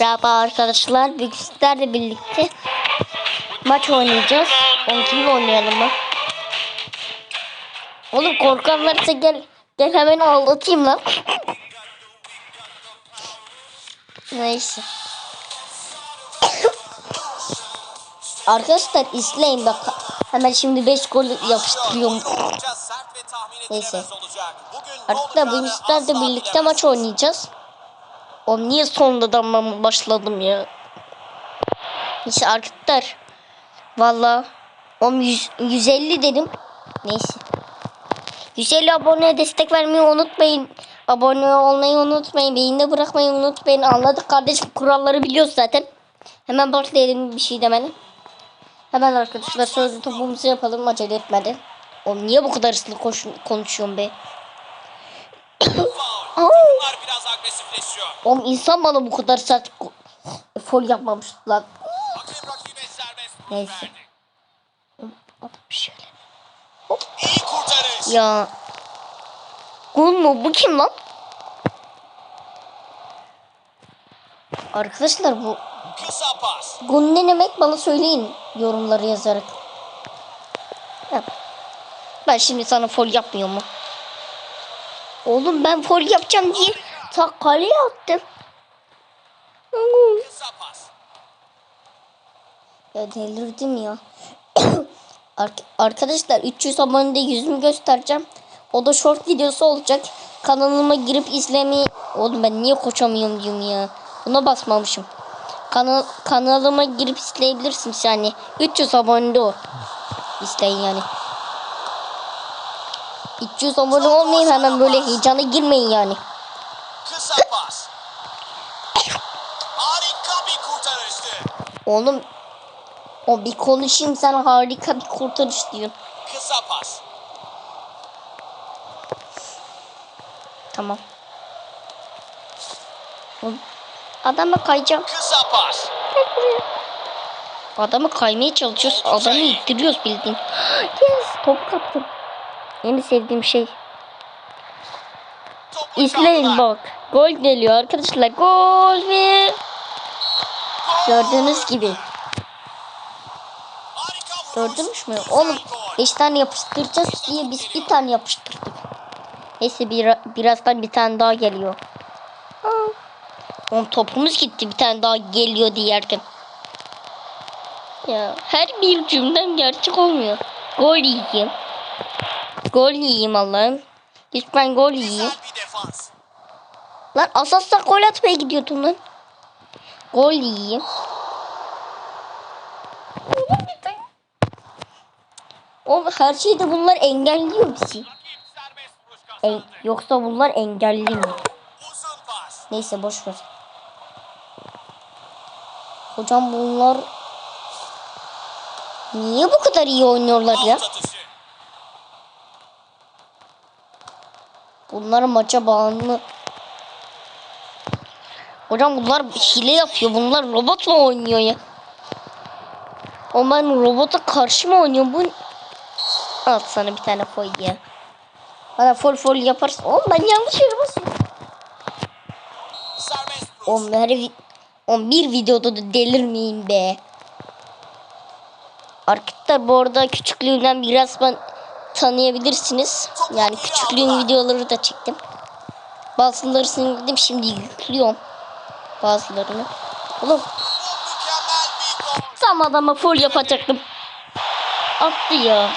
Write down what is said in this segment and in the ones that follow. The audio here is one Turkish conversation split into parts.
Merhaba arkadaşlar. Bugün sizlerle birlikte maç oynayacağız. Onu kimle oynayalım mı? Oğlum korkan varsa gel gel hemen ağlatayım lan. Neyse. Arkadaşlar izleyin bak. Hemen şimdi 5 gol yapıştırıyorum. Neyse. Arkadaşlar bugün sizlerle birlikte maç oynayacağız. O niye sonradan ben başladım ya? Neyse arkadaşlar. Valla. O 100, 150 dedim. Neyse. 150 aboneye destek vermeyi unutmayın. Abone olmayı unutmayın. Beğeni bırakmayı unutmayın. Anladık kardeşim kuralları biliyoruz zaten. Hemen başlayalım bir şey demeden. Hemen arkadaşlar şöyle topumuzu yapalım acele etmeden. Oğlum niye bu kadar hızlı konuşuyorum be? Agresifleşiyor. Oğlum insan bana bu kadar sert fol yapmamış lan. Hakem rakibe serbest Neyse. verdi. Şöyle. İyi kurtarış. Ya. Gol mu? Bu kim lan? Arkadaşlar bu Kısa pas. gol ne demek bana söyleyin yorumları yazarak. Ya. Ben şimdi sana fol yapmıyor mu? Oğlum ben fol yapacağım diye ta kaleye attım. Ya delirdim ya. Ar- Arkadaşlar 300 abonede yüzümü göstereceğim. O da short videosu olacak. Kanalıma girip izlemeyi... Oğlum ben niye koşamıyorum diyorum ya. Buna basmamışım. Kanal kanalıma girip izleyebilirsiniz yani. 300 abonede o. İzleyin yani. 300 abone olmayın hemen böyle heyecana girmeyin yani. Harika bir kurtarıştı. Oğlum o bir konuşayım sen harika bir kurtarış diyorsun. Kısa pas. Tamam. Oğlum, Adama kayacağım. Kısa pas. Adamı kaymaya çalışıyoruz. Adamı ittiriyoruz bildiğin. Yes top kaptım. En sevdiğim şey. İzleyin bak. Gol geliyor arkadaşlar. Gol ve gördüğünüz gibi. Gördünüz mü? Oğlum gol. 5 tane yapıştıracağız diye biz bir tane yapıştırdık. Neyse bir, birazdan bir tane daha geliyor. Oğlum topumuz gitti bir tane daha geliyor diyerken. Ya her bir cümlem gerçek olmuyor. Gol yiyeyim. Gol yiyeyim Allah'ım. Lütfen gol yiyeyim. Lan asasla gol atmaya gidiyordum lan. Gol yiyeyim. O her şeyde bunlar engelliyor bizi. E, kazandı. yoksa bunlar engelli mi? Neyse boş ver. Hocam bunlar niye bu kadar iyi oynuyorlar ya? Bunlar maça bağımlı. Hocam bunlar hile yapıyor. Bunlar robotla oynuyor ya. O ben robota karşı mı oynuyorum? Bu Al sana bir tane koy ya. Bana fol fol yaparsın. Oğlum ben yanlış yere basıyorum. Her vi- Oğlum bir videoda da delirmeyin be. Arkadaşlar bu arada küçüklüğümden biraz ben tanıyabilirsiniz. Yani küçüklüğüm videoları da çektim. Bazılarını sildim şimdi yüklüyorum. Bazılarını. Oğlum tam adama full yapacaktım. Attı ya.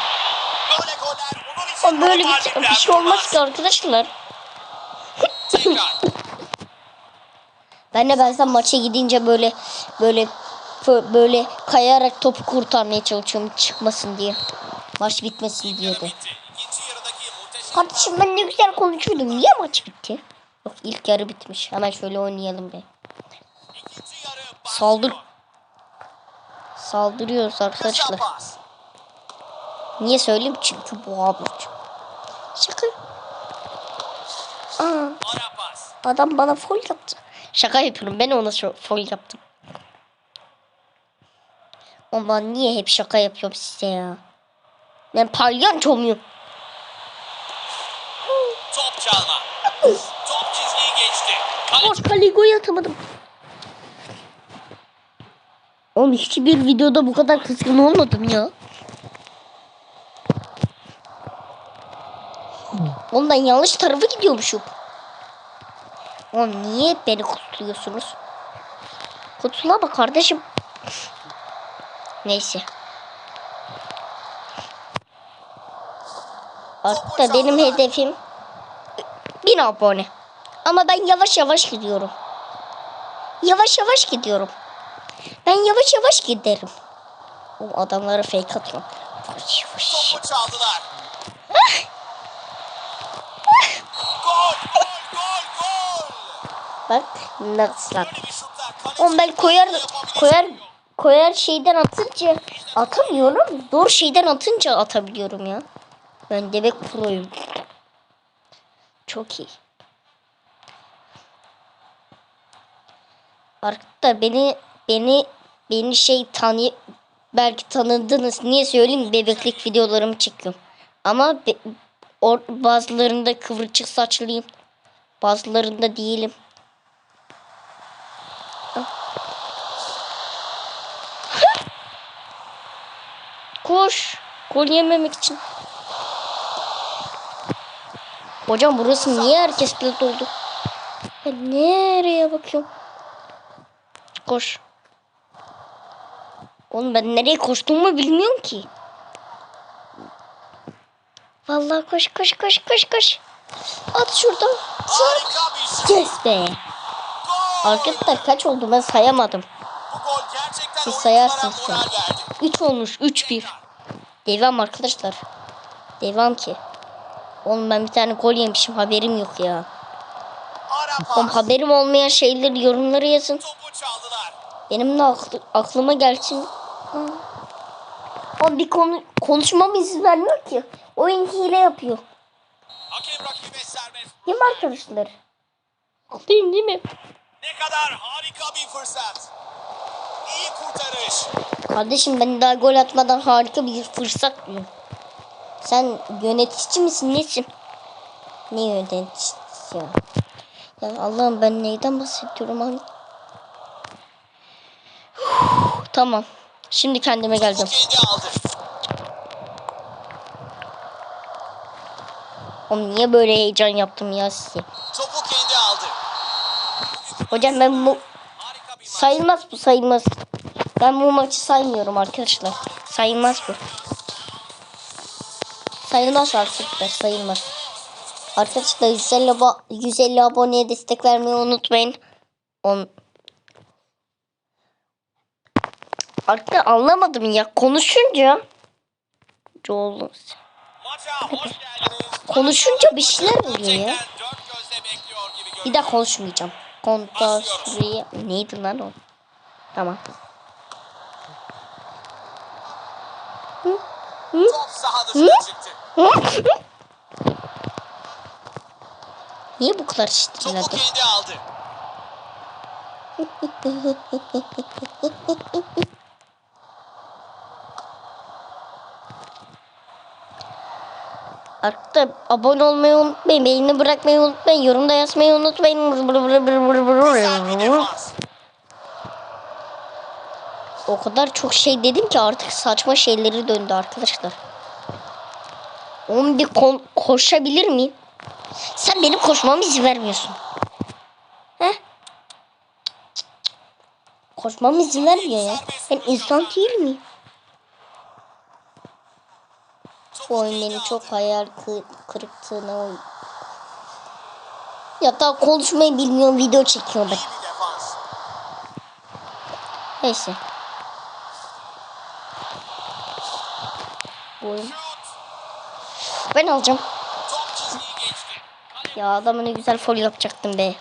Oğlum böyle bir, bir şey olmaz ki arkadaşlar. Ben de bazen maça gidince böyle böyle böyle kayarak topu kurtarmaya çalışıyorum çıkmasın diye. Maç bitmesin diye de. Kardeşim ben ne güzel konuşuyordum. Niye maç bitti? Yok ilk yarı bitmiş. Hemen şöyle oynayalım be. Saldır. Saldırıyoruz arkadaşlar. Niye söyleyeyim? Çünkü bu abi. Şaka. Aa, adam bana foul yaptı. Şaka yapıyorum. Ben ona foul yaptım. Ama niye hep şaka yapıyorum size ya? Ben palyanço muyum? Top çalma. Top çizgiyi geçti. Kaleci Boş kaleyi gol atamadım. Oğlum hiçbir videoda bu kadar kızgın olmadım ya. Oğlum yanlış tarafa gidiyormuşum. Oğlum niye beni kutluyorsunuz? Kutlama kardeşim. Neyse. Artık benim hedefim bin abone. Ama ben yavaş yavaş gidiyorum. Yavaş yavaş gidiyorum. Ben yavaş yavaş giderim. O adamlara fake atıyorum. Yavaş yavaş. Topu çaldılar. gol, gol, gol, gol. Bak nasıl at. Oğlum ben koyar koyar koyar şeyden atınca atamıyorum. Zor şeyden atınca atabiliyorum ya. Ben demek proyum. Çok iyi. Arkadaşlar beni beni beni şey tanı belki tanıdınız. Niye söyleyeyim bebeklik videolarımı çekiyorum. Ama be, or, bazılarında kıvırcık saçlıyım. Bazılarında değilim. Koş. Gol yememek için. Hocam burası niye herkes pilot oldu? Ben nereye bakıyorum? Koş. Oğlum ben nereye koştuğumu bilmiyorum ki. Vallahi koş koş koş koş koş. At şuradan. Şut. Yes be. Arkadaşlar kaç oldu ben sayamadım. Siz sayarsınız moral sonra. verdi. 3 olmuş 3-1. Devam arkadaşlar. Devam ki. Oğlum ben bir tane gol yemişim haberim yok ya. Oğlum haberim olmayan şeyleri yorumlara yazın. Benim de aklı- aklıma gelsin. Oğlum bir konu konuşmama izin vermiyor ki. Oyun hile yapıyor. Hakem rakibe serbest. Değil mi arkadaşlar? Değil değil mi? Ne kadar harika bir fırsat. İyi kurtarış. Kardeşim ben daha gol atmadan harika bir fırsat diyorum. Sen yönetici misin nesin? Ne yöneticisi ya? Ya Allah'ım ben neyden bahsediyorum abi? Tamam. Şimdi kendime aldı. Oğlum niye böyle heyecan yaptım ya size? Topu kendi aldı. Hocam ben bu sayılmaz bu sayılmaz. Ben bu maçı saymıyorum arkadaşlar. Sayılmaz bu. Sayılmaz artık da sayılmaz. Arkadaşlar 150, abo 150 aboneye destek vermeyi unutmayın. On... Artık anlamadım ya konuşunca. Geldiniz. Konuşunca bir şeyler oluyor ya. Bir daha konuşmayacağım. Kontasriye neydi lan o? Tamam. Niye bu kadar Topu şiştirledi? kendi aldı. Arkadaşlar abone olmayı unutmayın. Beğeni bırakmayı unutmayın. Yorumda yazmayı unutmayın. O kadar çok şey dedim ki artık saçma şeyleri döndü arkadaşlar. Oğlum bir kon- koşabilir miyim? Sen benim koşmama izin vermiyorsun. Heh? Koşmama izin vermiyor ya. Ben insan değil miyim? Bu oyun beni çok hayal kı- kırıklığına oyun. Ya daha konuşmayı bilmiyorum video çekiyorum ben. Neyse. Bu oyun. Ben alacağım. Ya adamı ne güzel fol yapacaktım be.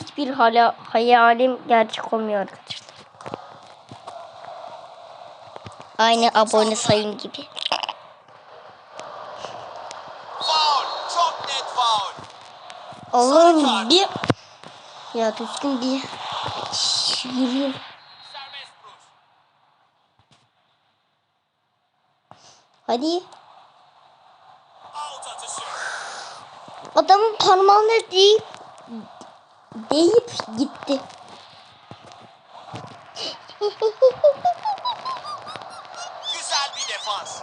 Hiçbir hala hayalim gerçek olmuyor arkadaşlar. Aynı abone sayım gibi. Allah'ım bir... Ya düzgün bir... Yürüyeyim. Hadi. Adamın parmağına deyip... Deyip gitti. defans.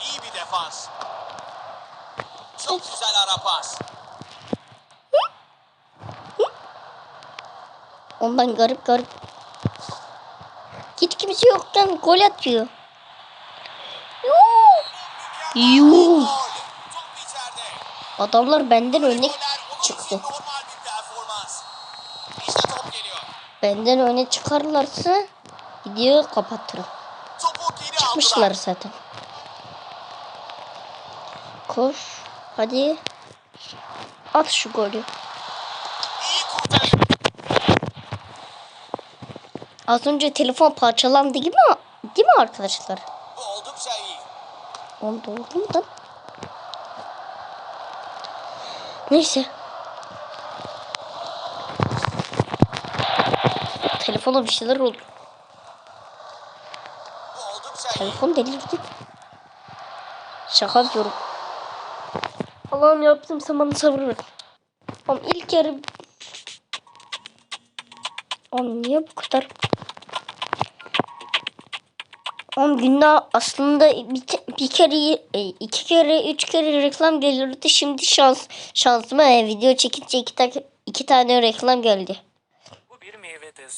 İyi bir defans. Çok güzel ara pas. Ondan garip garip. Hiç kimse yokken gol atıyor. Yuh! Yuh! Adamlar benden öne çıktı. Benden öne çıkarlarsa videoyu kapatırım. Aldılar. zaten. Koş. Hadi. At şu golü. Az önce telefon parçalandı değil mi? Değil mi arkadaşlar? Oldukça iyi. Oğlum doğru mu lan? Neyse. Telefona bir şeyler oldu. Telefon delirdi. Şaka yapıyorum. Allah'ım yaptım sen bana sabır ver. Oğlum ilk yarı... Oğlum niye bu kadar... Oğlum günde aslında bir, bir kere, e, iki kere, üç kere reklam gelirdi. Şimdi şans şansıma e, video çekince iki, ta- iki tane reklam geldi. Bu bir meyvedir.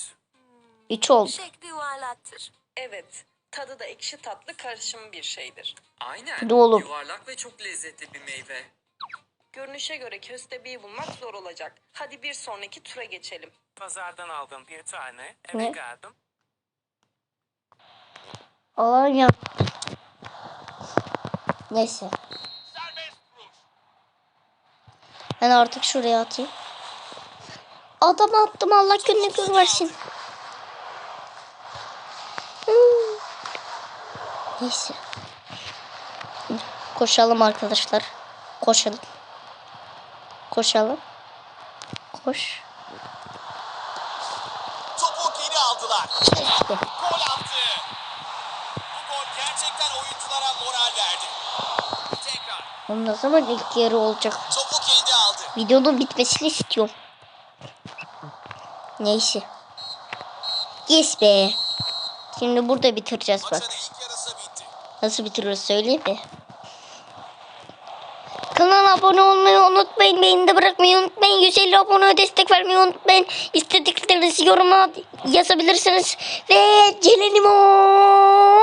Üç oldu. Şekli yuvarlaktır. Evet, tadı da ekşi tatlı karışım bir şeydir. Aynen. Ne oğlum? Yuvarlak ve çok lezzetli bir meyve. Görünüşe göre köstebeği bulmak zor olacak. Hadi bir sonraki tura geçelim. Pazardan aldım bir tane. Eve Ne? geldim. Allah'ım ya. Neyse. Ben artık şuraya atayım. Adam attım Allah gününü gör versin. Neyse. Koşalım arkadaşlar. Koşalım. Koşalım. Koş. Topu geri aldılar. İşte. Gol attı. Bu gol gerçekten oyunculara moral verdi. Tekrar. Onun ne zaman ilk yarı olacak? Topu kendi aldı. Videonun bitmesini istiyorum. Neyse. Yes be. Şimdi burada bitireceğiz bak. Maçın ilk yarısı bitti. Nasıl bitiriyoruz söyleyeyim mi? Kanala abone olmayı unutmayın. Beğeni de bırakmayı unutmayın. 150 abone destek vermeyi unutmayın. İstediklerinizi yoruma yazabilirsiniz. Ve Celenimo.